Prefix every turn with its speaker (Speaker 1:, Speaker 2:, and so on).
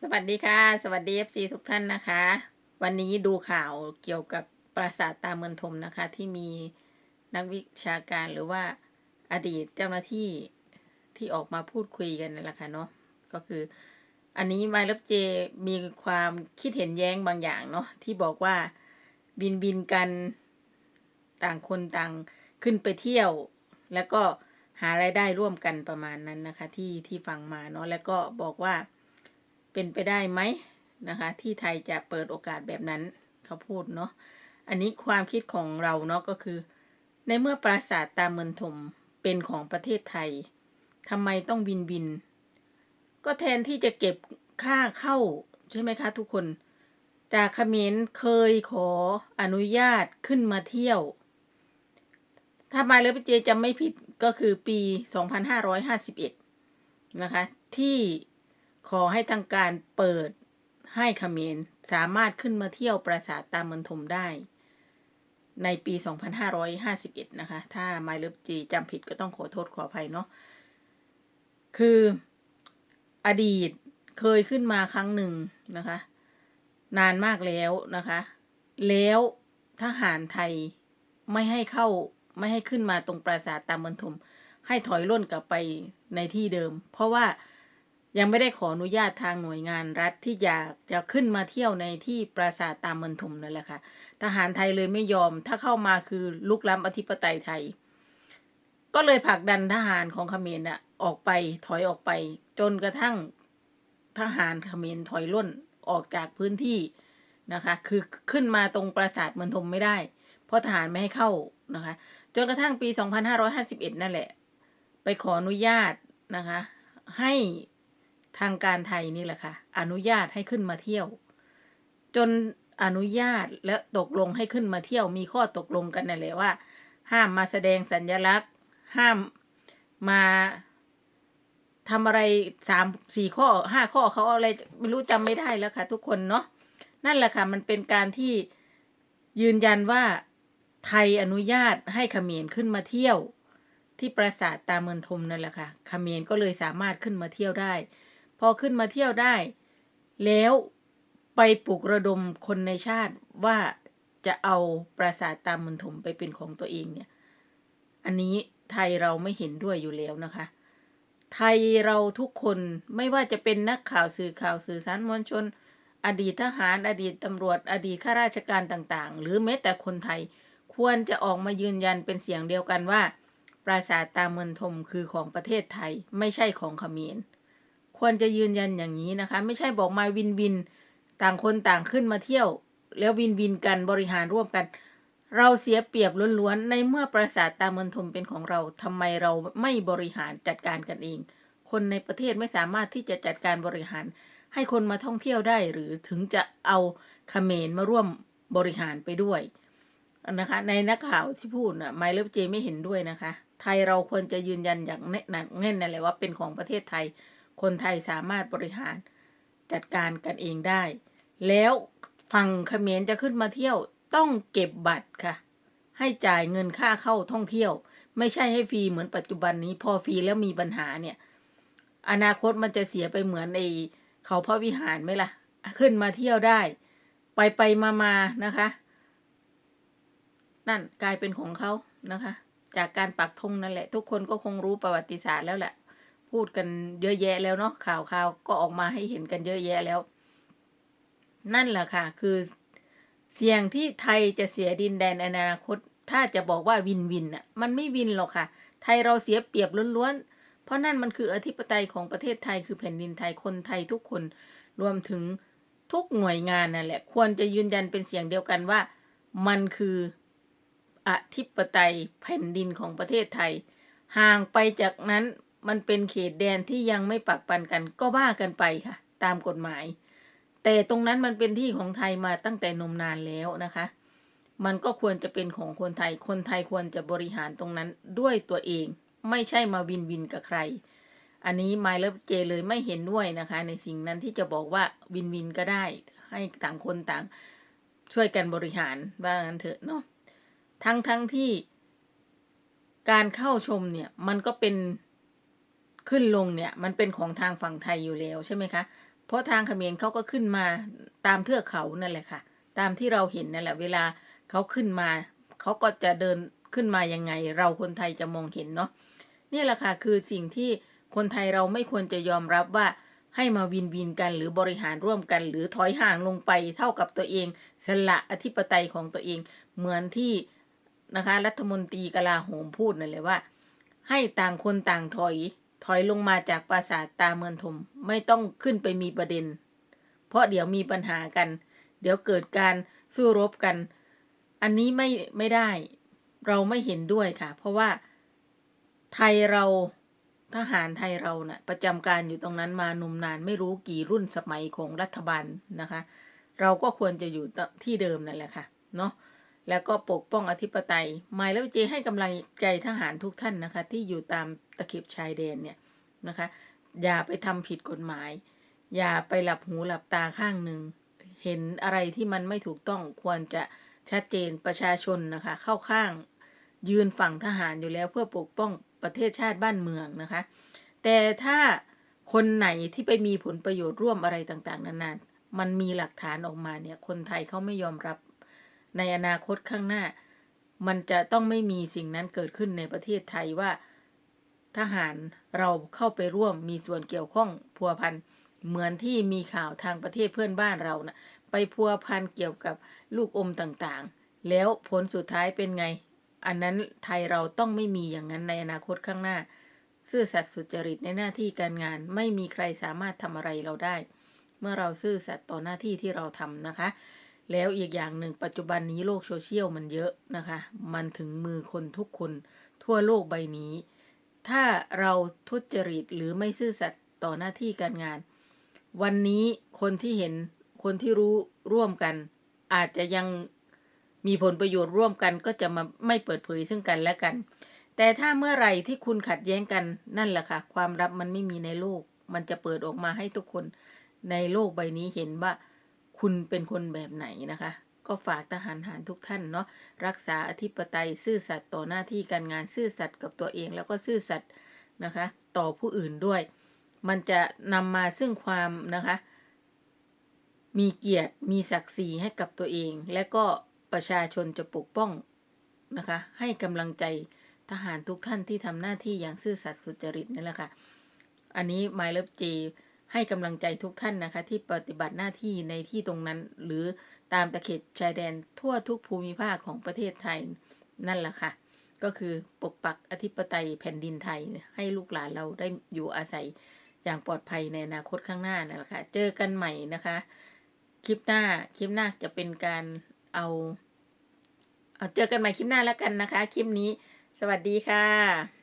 Speaker 1: สวัสดีค่ะ สวัสดี FC ทุกท่านนะคะ วันนี้ดูข่าวเกี่ยวกับปราสาทตาเมืองทมนะคะ ที่มีนักวิชาการหรือว่าอดีตเจ้าหน้าที่ที่ออกมาพูดคุยกันนั่นแหละค่ะเนาะก็คือ อันนี้ไมล์ลบเจมีความคิดเห็นแย้งบางอย่างเนาะที่บอกว่าบินบินกันต่างคนต่างขึ้นไปเที่ยว แล้วก็หารายได้ร่วมกันประมาณนั้นนะคะ ที่ที่ฟังมาเนาะแล้วก็บอกว่า เป็นไปได้ไหมนะคะ ที่ไทยจะเปิดโอกาสแบบนั้นเขาพูดเนาะอันนี้ความคิดของเราเนาะก็คือ ในเมื่อปราสาทตาเมืองถมเป็นของประเทศไทยทำไมต้องบินบิน ก็แทนที่จะเก็บค่าเข้าใช่ไหมคะทุกคนจากเขมรเคยขออนุญาตขึ้นมาเที่ยว ถ้ามาเลเจจำไม่ผิดก็คือปี 2551 นะคะ ที่ ขอให้ทางการเปิดให้เขมรสามารถขึ้นมาเที่ยวปราสาทตามมืองถมได้ ในปี 2551 นะคะ ถ้าไมล์ลฟจีจำผิดก็ต้องขอโทษขออภัยเนาะ คืออดีตเคยขึ้นมาครั้งหนึ่งนะคะ นานมากแล้วนะคะ แล้วทหารไทยไม่ให้เข้าไม่ให้ขึ้นมาตรงปราสาทตามเมืองถมให้ถอยร่นกลับไปในที่เดิม เพราะว่า ยังไม่ได้ขออนุญาตทางหน่วยงานรัฐที่อยากจะขึ้นมาเที่ยวในที่ปราสาทตามเมืองถมนั่นแหละค่ะ ทหารไทยเลยไม่ยอม ถ้าเข้ามาคือลุกล้ำอธิปไตยไทย ก็เลยผลักดันทหารของเขมรน่ะออกไปถอยออกไป จนกระทั่งทหารเขมรถอยร่นออกจากพื้นที่นะคะ คือขึ้นมาตรงปราสาทเมืองถมไม่ได้ เพราะทหารไม่ให้เข้านะคะ จนกระทั่งปี 2551 นั่นแหละ ไปขออนุญาตนะคะ ให้ ทางการไทยนี่แหละค่ะ อนุญาตให้ขึ้นมาเที่ยว จนอนุญาตและตกลงให้ขึ้นมาเที่ยวมีข้อตกลงกันนั่นแหละว่า ห้ามมาแสดงสัญลักษณ์ ห้ามมาทำอะไรสามสี่ข้อห้าข้อเขาอะไรไม่รู้จำไม่ได้แล้วค่ะ ทุกคนเนาะนั่นแหละค่ะมันเป็นการที่ยืนยันว่าไทยอนุญาตให้เขมรขึ้นมาเที่ยว ที่ปราสาทตาเมืองทมนั่นแหละค่ะเขมรก็เลยสามารถขึ้นมาเที่ยวได้ อขึ้นมาเที่ยวได้ แล้วไปปลุกระดมคนในชาติว่าจะเอาปราสาทตามมืองถมไปเป็นของตัวเองเนี่ย อันนี้ไทยเราไม่เห็นด้วยอยู่แล้วนะคะ ไทยเราทุกคนไม่ว่าจะเป็นนักข่าวสื่อข่าวสื่อสารมวลชน อดีตทหาร อดีตตำรวจ อดีตข้าราชการต่างๆ หรือแม้แต่คนไทยควรจะออกมายืนยันเป็นเสียงเดียวกันว่า ปราสาทตามเมืองทมคือของประเทศไทยไม่ใช่ของเขมร ควรจะยืนยันอย่างนี้นะคะ ไม่ใช่บอกมาวินวิน ต่างคนต่างขึ้นมาเที่ยว แล้ววินวินกันบริหารร่วมกัน เราเสียเปรียบล้วนๆ ในเมื่อปราสาทตามเมืองทมเป็นของเราทำไมเราไม่บริหารจัดการกันเอง คนในประเทศไม่สามารถที่จะจัดการบริหาร ให้คนมาท่องเที่ยวได้หรือถึงจะเอาเขมรมาร่วมบริหารไปด้วยนะคะในนักข่าวที่พูดนะไมล์เลฟเจไม่เห็นด้วยนะคะ ไทยเราควรจะยืนยันอย่างแน่นหนักแน่นนั่นแหละว่าเป็นของประเทศไทย คนไทยสามารถบริหารจัดการกันเองได้ แล้วฝั่งเขมรจะขึ้นมาเที่ยวต้องเก็บบัตรค่ะ ให้จ่ายเงินค่าเข้าท่องเที่ยว ไม่ใช่ให้ฟรีเหมือนปัจจุบันนี้ พอฟรีแล้วมีปัญหาเนี่ย อนาคตมันจะเสียไปเหมือนไอเขาพระวิหารไหมล่ะ ขึ้นมาเที่ยวได้ ไปไปมามานะคะ นั่นกลายเป็นของเขานะคะ จากการปักธงนั่นแหละ ทุกคนก็คงรู้ประวัติศาสตร์แล้วแหละ พูดกันเยอะแยะแล้วเนาะข่าวข่าวก็ออกมาให้เห็นกันเยอะแยะแล้ว นั่นแหละค่ะ คือเสี่ยงที่ไทยจะเสียดินแดนในอนาคต ถ้าจะบอกว่าวินวินอะมันไม่วินหรอกค่ะ ไทยเราเสียเปรียบล้วนๆ เพราะนั่นมันคืออธิปไตยของประเทศไทยคือแผ่นดินไทยคนไทยทุกคนรวมถึงทุกหน่วยงานนั่นแหละ ควรจะยืนยันเป็นเสียงเดียวกันว่า มันคืออธิปไตยแผ่นดินของประเทศไทย ห่างไปจากนั้น มันเป็นเขตแดนที่ยังไม่ปักปันกันก็ว่ากันไปค่ะ ตามกฎหมาย แต่ตรงนั้นมันเป็นที่ของไทยมาตั้งแต่นมนานแล้วนะคะ มันก็ควรจะเป็นของคนไทย คนไทยควรจะบริหารตรงนั้นด้วยตัวเอง ไม่ใช่มาวินวินกับใคร อันนี้ไมล์เลฟเจเลยไม่เห็นด้วยนะคะ ในสิ่งนั้นที่จะบอกว่าวินวินก็ได้ ให้ต่างคนต่างช่วยกันบริหารว่างั้นเถอะเนาะทั้งทั้งที่การเข้าชมเนี่ยมันก็เป็น ขึ้นลงเนี่ยมันเป็นของทางฝั่งไทยอยู่แล้วใช่ไหมคะ เพราะทางเขมรเขาก็ขึ้นมาตามเทือกเขานั่นแหละค่ะ ตามที่เราเห็นนั่นแหละ เวลาเขาขึ้นมาเขาก็จะเดินขึ้นมายังไง เราคนไทยจะมองเห็นเนาะนี่แหละค่ะคือสิ่งที่คนไทยเราไม่ควรจะยอมรับว่าให้มาวินวินกันหรือบริหารร่วมกัน หรือถอยห่างลงไปเท่ากับตัวเอง สละอธิปไตยของตัวเอง เหมือนที่นะคะรัฐมนตรีกลาโหมพูดนั่นเลยว่า ให้ต่างคนต่างถอย ถอยลงมาจากปราสาทตาเมืองถมไม่ต้องขึ้นไปมีประเด็น เพราะเดี๋ยวมีปัญหากัน เดี๋ยวเกิดการสู้รบกัน อันนี้ไม่ไม่ได้ เราไม่เห็นด้วยค่ะ เพราะว่าไทยเราทหารไทยเรานะ่ะประจำการอยู่ตรงนั้นมานุมนานไม่รู้กี่รุ่นสมัยของรัฐบาลนะคะ เราก็ควรจะอยู่ที่เดิมนั่นแหละค่ะ เนาะ แล้วก็ปกป้องอธิปไตยหมายแล้วเจให้กำลังใจทหารทุกท่านนะคะ ที่อยู่ตามตะเข็บชายแดนเนี่ยนะคะ อย่าไปทำผิดกฎหมาย อย่าไปหลับหูหลับตาข้างหนึ่ง เห็นอะไรที่มันไม่ถูกต้องควรจะชัดเจนประชาชนนะคะ เข้าข้างยืนฝั่งทหารอยู่แล้วเพื่อปกป้องประเทศชาติบ้านเมืองนะคะ แต่ถ้าคนไหนที่ไปมีผลประโยชน์ร่วมอะไรต่างๆ นานา มันมีหลักฐานออกมาเนี่ย คนไทยเขาไม่ยอมรับ ในอนาคตข้างหน้า มันจะต้องไม่มีสิ่งนั้นเกิดขึ้นในประเทศไทยว่า ทหารเราเข้าไปร่วมมีส่วนเกี่ยวข้องพัวพันเหมือนที่มีข่าวทางประเทศเพื่อนบ้านเรานะไปพัวพันเกี่ยวกับลูกอมต่างๆ แล้วผลสุดท้ายเป็นไง อันนั้นไทยเราต้องไม่มีอย่างนั้นในอนาคตข้างหน้า ซื่อสัตย์สุจริตในหน้าที่การงาน ไม่มีใครสามารถทำอะไรเราได้ เมื่อเราซื่อสัตย์ต่อหน้าที่ที่เราทำนะคะ แล้วอีกอย่างหนึ่งปัจจุบันนี้โลกโซเชียลมันเยอะนะคะ มันถึงมือคนทุกคนทั่วโลกใบนี้ ถ้าเราทุจริตหรือไม่ซื่อสัตย์ต่อหน้าที่การงาน วันนี้คนที่เห็นคนที่รู้ร่วมกัน อาจจะยังมีผลประโยชน์ร่วมกันก็จะมาไม่เปิดเผยซึ่งกันและกัน แต่ถ้าเมื่อไหร่ที่คุณขัดแย้งกันนั่นแหละค่ะ ความลับมันไม่มีในโลก มันจะเปิดออกมาให้ทุกคนในโลกใบนี้เห็นว่า คุณเป็นคนแบบไหนนะคะ ก็ฝากทหารหารทุกท่านเนาะรักษาอธิปไตยซื่อสัตย์ต่อหน้าที่การงานซื่อสัตย์กับตัวเอง แล้วก็ซื่อสัตย์นะคะ ต่อผู้อื่นด้วย มันจะนำมาซึ่งความนะคะ มีเกียรติมีศักดิ์ศรีให้กับตัวเอง และก็ประชาชนจะปกป้องนะคะ ให้กำลังใจทหารทุกท่านที่ทำหน้าที่อย่างซื่อสัตย์สุจริตนั่นแหละค่ะ อันนี้ My Love J ให้กำลังใจทุกท่านนะคะ ที่ปฏิบัติหน้าที่ในที่ตรงนั้น หรือตามตะเข็บชายแดนทั่วทุกภูมิภาคของประเทศไทยนั่นแหละค่ะ ก็คือปกปักอธิปไตยแผ่นดินไทย ให้ลูกหลานเราได้อยู่อาศัยอย่างปลอดภัยในอนาคตข้างหน้านั่นแหละค่ะ เจอกันใหม่นะคะ คลิปหน้าคลิปหน้าจะเป็นการเอาเอาเจอกันใหม่คลิปหน้าแล้วกันนะคะ คลิปนี้ สวัสดีค่ะ